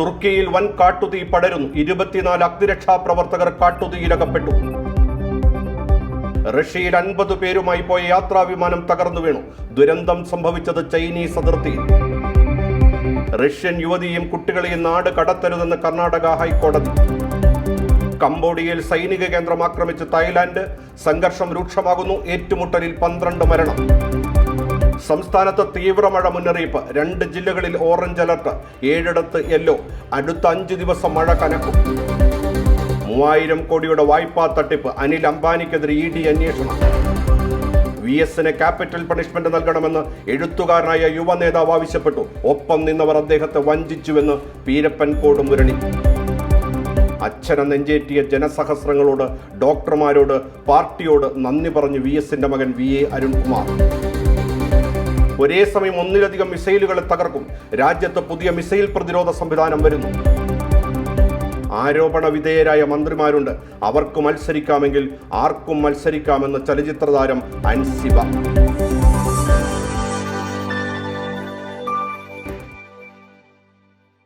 തുർക്കിയിൽ വൻ കാട്ടുതീ പടരുന്നു. ഇരുപത്തിനാല് അഗ്നിരക്ഷാ പ്രവർത്തകർ കാട്ടുതീയിലകപ്പെട്ടു. റഷ്യയിൽ അൻപത് പേരുമായി പോയ യാത്രാ വിമാനം തകർന്നു വീണു. ദുരന്തം സംഭവിച്ചത് ചൈനീസ് അതിർത്തിയിൽ. റഷ്യൻ യുവതിയും കുട്ടികളെയും നാട് കടത്തരുതെന്ന് കർണാടക ഹൈക്കോടതി. കംബോഡിയയിൽ സൈനിക കേന്ദ്രം ആക്രമിച്ച് തായ്ലാന്റ് സംഘർഷം രൂക്ഷമാകുന്നു. ഏറ്റുമുട്ടലിൽ പന്ത്രണ്ട് മരണം. സംസ്ഥാനത്ത് തീവ്രമഴ മുന്നറിയിപ്പ്. രണ്ട് ജില്ലകളിൽ ഓറഞ്ച് അലർട്ട്. ഏഴിടത്ത് യെല്ലോ. അടുത്ത അഞ്ച് ദിവസം മഴ കനക്കും. മൂവായിരം കോടിയുടെ വായ്പാ തട്ടിപ്പ്. അനിൽ അംബാനിക്കെതിരെ ഇ ഡി അന്വേഷണം. വി എസിന് ക്യാപിറ്റൽ പണിഷ്മെന്റ് നൽകണമെന്ന് എഴുത്തുകാരനായ യുവ നേതാവ് ആവശ്യപ്പെട്ടു. ഒപ്പം നിന്നവർ അദ്ദേഹത്തെ വഞ്ചിച്ചുവെന്ന് പീരപ്പൻ കോടും മുരളി. അച്ഛനെ നെഞ്ചേറ്റിയ ജനസഹസ്രങ്ങളോട് ഡോക്ടർമാരോട് പാർട്ടിയോട് നന്ദി പറഞ്ഞു വി എസിന്റെ മകൻ വി എ അരുൺകുമാർ. ഒരേ സമയം ഒന്നിലധികം മിസൈലുകളെ തകർക്കും. രാജ്യത്ത് പുതിയ മിസൈൽ പ്രതിരോധ സംവിധാനം വരുന്നു. ആരോപണ വിധേയരായ മന്ത്രിമാരുണ്ട്. അവർക്ക് മത്സരിക്കാമെങ്കിൽ ആർക്കും മത്സരിക്കാമെന്ന് ചലച്ചിത്ര താരം അൻസിബ.